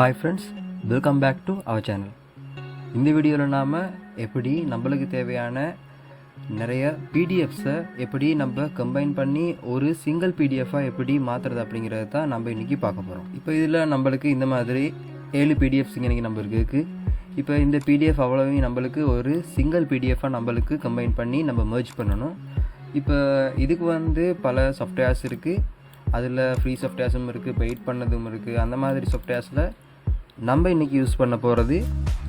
Hi friends welcome back to our channel இந்த வீடியோவில் நாம் எப்படி நம்மளுக்கு தேவையான நிறைய பிடிஎஃப்ஸை எப்படி நம்ம கம்பைன் பண்ணி ஒரு சிங்கிள் பிடிஎஃபாக எப்படி மாற்றுறது அப்படிங்கிறத தான் நம்ம இன்றைக்கி பார்க்க போகிறோம் இப்போ இதில் நம்மளுக்கு இந்த மாதிரி ஏழு பிடிஎஃப்ஸ் இன்றைக்கி நம்மளுக்கு இருக்குது இப்போ இந்த பிடிஎஃப் அவ்வளவையும் நம்மளுக்கு ஒரு சிங்கிள் பிடிஎஃபாக நம்மளுக்கு கம்பைன் பண்ணி நம்ம மெர்ஜ் பண்ணணும். இப்போ இதுக்கு வந்து பல சாஃப்ட்வேர்ஸ் இருக்குது அதில் ஃப்ரீ சாஃப்ட்வேர்ஸும் இருக்குது பெய்ட் பண்ணதும் இருக்குது அந்த மாதிரி சாஃப்ட்வேர்ஸில் நம்ம இன்றைக்கி யூஸ் பண்ண போகிறது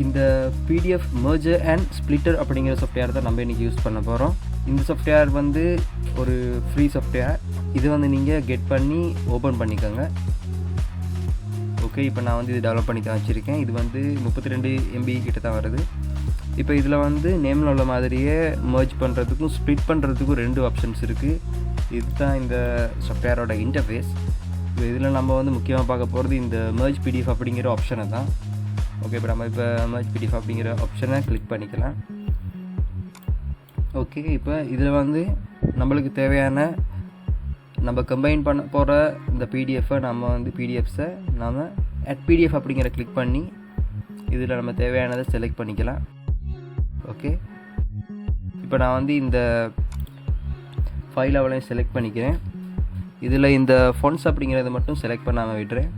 இந்த பிடிஎஃப் மர்ஜர் அண்ட் ஸ்ப்ளிட்டர் அப்படிங்கிற சாஃப்ட்வேர் தான் நம்ம இன்றைக்கி யூஸ் பண்ண போகிறோம் இந்த சாஃப்ட்வேர் வந்து ஒரு ஃப்ரீ சாஃப்ட்வேர் இது வந்து நீங்கள் கெட் பண்ணி ஓப்பன் பண்ணிக்கோங்க. ஓகே இப்போ நான் வந்து இது டெவலப் பண்ணி தான் வச்சுருக்கேன். இது வந்து முப்பத்தி ரெண்டு எம்பி கிட்ட தான் வருது. இப்போ இதில் வந்து நேமில் உள்ள மாதிரியே மர்ஜ் பண்ணுறதுக்கும் ஸ்ப்ளிட் பண்ணுறதுக்கும் ரெண்டு ஆப்ஷன்ஸ் இருக்குது இதுதான் இந்த சாஃப்ட்வேரோட இன்டர்ஃபேஸ் இப்போ இதில் நம்ம வந்து முக்கியமாக பார்க்க போகிறது இந்த merge பிடிஎஃப் அப்படிங்கிற ஆப்ஷனை தான் ஓகே இப்போ நம்ம இப்போ merge பிடிஎஃப் அப்படிங்கிற ஆப்ஷனை கிளிக் பண்ணிக்கலாம். ஓகே இப்போ இதில் வந்து நம்மளுக்கு தேவையான நம்ம கம்பைன் பண்ண போகிற இந்த பிடிஎஃப்பை நம்ம வந்து பிடிஎஃப்ஸை நாம் அட் பிடிஎஃப் அப்படிங்கிற கிளிக் பண்ணி இதில் நம்ம தேவையானதை செலக்ட் பண்ணிக்கலாம். ஓகே இப்போ நான் வந்து இந்த ஃபைல் அவளையும் செலக்ட் பண்ணிக்கிறேன். இதில் இந்த ஃபொன்ஸ் அப்படிங்கிறத மட்டும் செலக்ட் பண்ணாமல் விட்டுறேன்.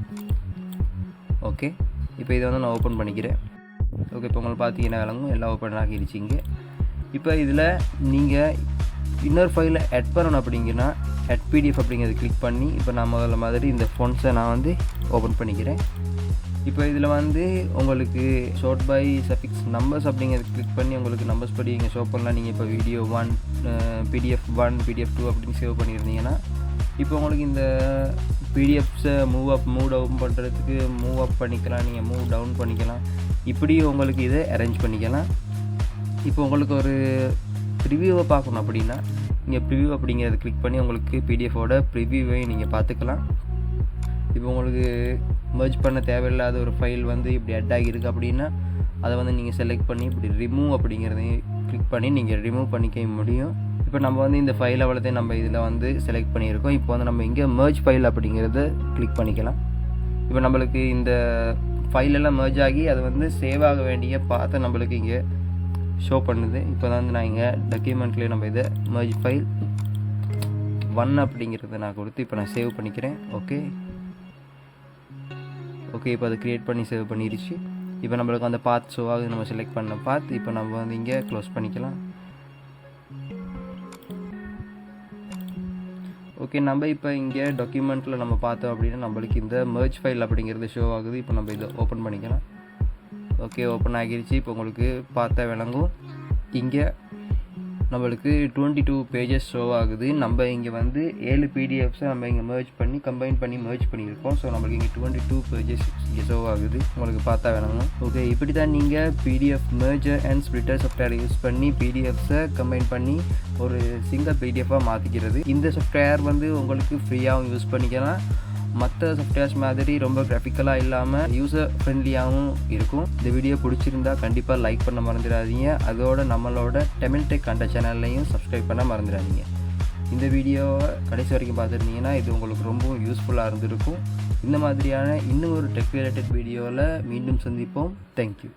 ஓகே இப்போ இதை வந்து நான் ஓப்பன் பண்ணிக்கிறேன். ஓகே இப்போ உங்களுக்கு பார்த்தீங்கன்னா விளங்கும்? எல்லாம் ஓப்பன் ஆகிடுச்சிங்க இப்போ இதில் நீங்கள் இன்னொரு ஃபைலில் ஆட் பண்ணணும் அப்படிங்கன்னா அட் பிடிஎஃப் அப்படிங்கிறத கிளிக் பண்ணி இப்போ நான் முதல்ல மாதிரி இந்த ஃபோன்ஸை நான் வந்து ஓப்பன் பண்ணிக்கிறேன். இப்போ இதில் வந்து உங்களுக்கு ஷார்ட் பை சஃபிக்ஸ் நம்பர்ஸ் அப்படிங்கிறத கிளிக் பண்ணி உங்களுக்கு நம்பர்ஸ் படி இங்கே ஷோ பண்ணலாம். நீங்கள் இப்போ video one PDF one PDF two அப்படின்னு சேவ் பண்ணியிருந்தீங்கன்னா இப்போ உங்களுக்கு இந்த பிடிஎஃப்ஸை மூவ் அப் மூவ் டவுன் பண்ணுறதுக்கு மூவ் அப் பண்ணிக்கலாம் நீங்கள் மூவ் டவுன் பண்ணிக்கலாம். இப்படி உங்களுக்கு இதை அரேஞ்ச் பண்ணிக்கலாம். இப்போ உங்களுக்கு ஒரு ப்ரிவியூவை பார்க்கணும் அப்படின்னா இங்கே ப்ரிவியூ அப்படிங்கிறத கிளிக் பண்ணி உங்களுக்கு பிடிஎஃபோட ப்ரிவியூவை நீங்கள் பார்த்துக்கலாம். இப்போ உங்களுக்கு மர்ஜ் பண்ண தேவையில்லாத ஒரு ஃபைல் வந்து இப்படி அட் ஆகியிருக்கு அப்படின்னா அதை வந்து நீங்கள் செலக்ட் பண்ணி இப்படி ரிமூவ் அப்படிங்கிறதையும் கிளிக் பண்ணி நீங்கள் ரிமூவ் பண்ணிக்க முடியும். இப்போ நம்ம வந்து இந்த ஃபைல் அவ்வளோத்தையும் நம்ம இதில் வந்து செலக்ட் பண்ணியிருக்கோம். இப்போ வந்து நம்ம இங்கே merge ஃபைல் அப்படிங்கிறத கிளிக் பண்ணிக்கலாம். இப்போ நம்மளுக்கு இந்த ஃபைலெல்லாம் எல்லாம் ஆகி அது வந்து சேவ் ஆக வேண்டிய பார்த்து நம்மளுக்கு இங்கே ஷோ பண்ணுது. இப்போ தான் வந்து நான் இங்கே டாக்குமெண்ட்லேயே நம்ம இதை merge ஃபைல் ஒன் அப்படிங்கிறத நான் கொடுத்து இப்போ நான் சேவ் பண்ணிக்கிறேன். ஓகே ஓகே இப்போ அதை க்ரியேட் பண்ணி சேவ் பண்ணிடுச்சு இப்போ நம்மளுக்கு அந்த பாத் ஷோ ஆகுது. நம்ம செலக்ட் பண்ண பாத் இப்போ நம்ம வந்து இங்கே க்ளோஸ் பண்ணிக்கலாம். ஓகே நம்ம இப்போ இங்கே டாக்குமெண்ட்டில் நம்ம பார்த்தோம் அப்படின்னா நம்மளுக்கு இந்த மர்ச் ஃபைல் அப்படிங்கிறது ஷோ ஆகுது. இப்போ நம்ம இதை ஓப்பன் பண்ணிக்கலாம். ஓகே ஓப்பன் ஆகிருச்சு. இப்போ உங்களுக்கு பார்த்தா விளங்கும். இங்கே நம்மளுக்கு டுவெண்ட்டி டூ பேஜஸ் ஷோ ஆகுது. நம்ம இங்கே வந்து ஏழு பிடிஎஃப்ஸை நம்ம இங்கே மேர்ஜ் பண்ணி கம்பைன் பண்ணி merge பண்ணியிருக்கோம். ஸோ நம்மளுக்கு இங்கே டுவெண்ட்டி டூ பேஜஸ் இங்கே ஷோ ஆகுது. உங்களுக்கு பார்த்தா வேணுங்க. ஓகே இப்படி தான் நீங்கள் PDF merger and splitter software use பண்ணி பிடிஎஃப்ஸை கம்பைன் பண்ணி ஒரு சிங்கிள் பிடிஎஃபாக மாற்றிக்கிறது இந்த சாஃப்ட்வேர் வந்து உங்களுக்கு ஃப்ரீயாகவும் யூஸ் பண்ணிக்கலாம். மற்ற சாஃப்ட்வேர்ஸ் மாதிரி ரொம்ப கிராஃபிக்கலாக இல்லாமல் யூசர் ஃப்ரெண்ட்லியாகவும் இருக்கும். இந்த வீடியோ பிடிச்சிருந்தா கண்டிப்பாக லைக் பண்ண மறந்துடாதீங்க. அதோட நம்மளோட டெமில் டெக் கண்ட சேனல்லையும் சப்ஸ்கிரைப் பண்ண மறந்துடாதீங்க. இந்த வீடியோவை கடைசி வரைக்கும் பார்த்துருந்தீங்கன்னா இது உங்களுக்கு ரொம்பவும் யூஸ்ஃபுல்லாக இருந்திருக்கும். இந்த மாதிரியான இன்னும் ஒரு டெக் ரிலேட்டட் வீடியோவில் மீண்டும் சந்திப்போம். தேங்க்யூ